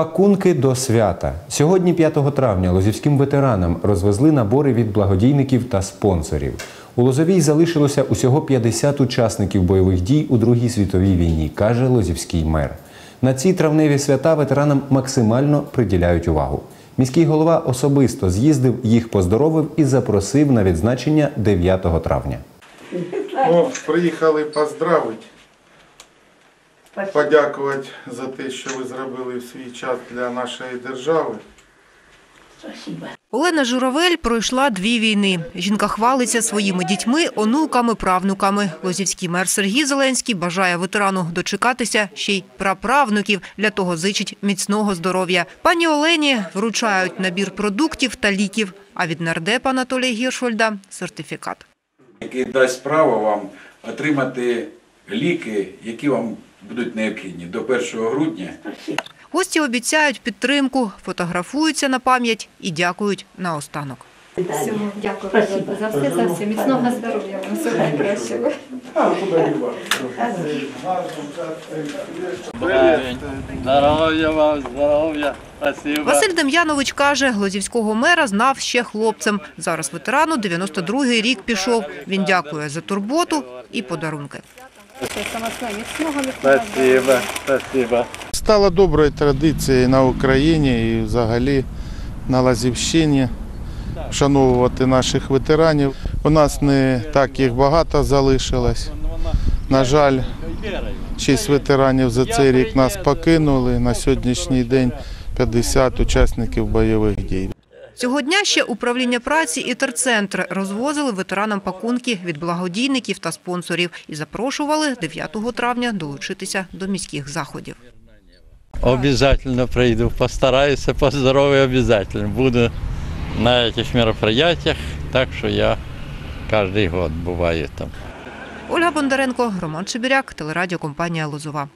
Пакунки до свята. Сьогодні, 5 травня, лозівським ветеранам розвезли набори від благодійників та спонсорів. У Лозовій залишилося усього 50 учасників бойових дій у Другій світовій війні, каже лозівський мер. На ці травневі свята ветеранам максимально приділяють увагу. Міський голова особисто з'їздив, їх поздоровив і запросив на відзначення 9 травня. Ну, приїхали поздравити, подякувати за те, що ви зробили в свій час для нашої держави. Олена Журавель пройшла дві війни. Жінка хвалиться своїми дітьми, онуками, правнуками. Лозівський мер Сергій Зеленський бажає ветерану дочекатися ще й праправнуків. Для того зичить міцного здоров'я. Пані Олені вручають набір продуктів та ліків. А від нардепа Анатолія Гіршольда – сертифікат. який дасть право вам отримати ліки, які вам будуть необхідні до 1 грудня. Гості обіцяють підтримку, фотографуються на пам'ять і дякують наостанок. Всього дякую за, за все, за все. Міцного здоров'я вам всього найкращого. Здоров'я вам, здоров'я. Василь Дем'янович каже, Глозівського мера знав ще хлопцем. Зараз ветерану 92-й рік пішов. Він дякує за турботу і подарунки. Спасибо, спасибо. Стало доброю традицією на Україні і взагалі на Лазівщині вшановувати наших ветеранів. У нас не так їх багато залишилось. На жаль, шість ветеранів за цей рік нас покинули. На сьогоднішній день 50 учасників бойових дій. Цього дня ще управління праці і терцентр розвозили ветеранам пакунки від благодійників та спонсорів і запрошували 9 травня долучитися до міських заходів. Обязательно прийду, постараюся по здоров'ю обязательно. Буду на этих мероприятиях, так що я кожен год буваю там. Ольга Бондаренко, Роман Чебіряк, телерадіокомпанія Лозова.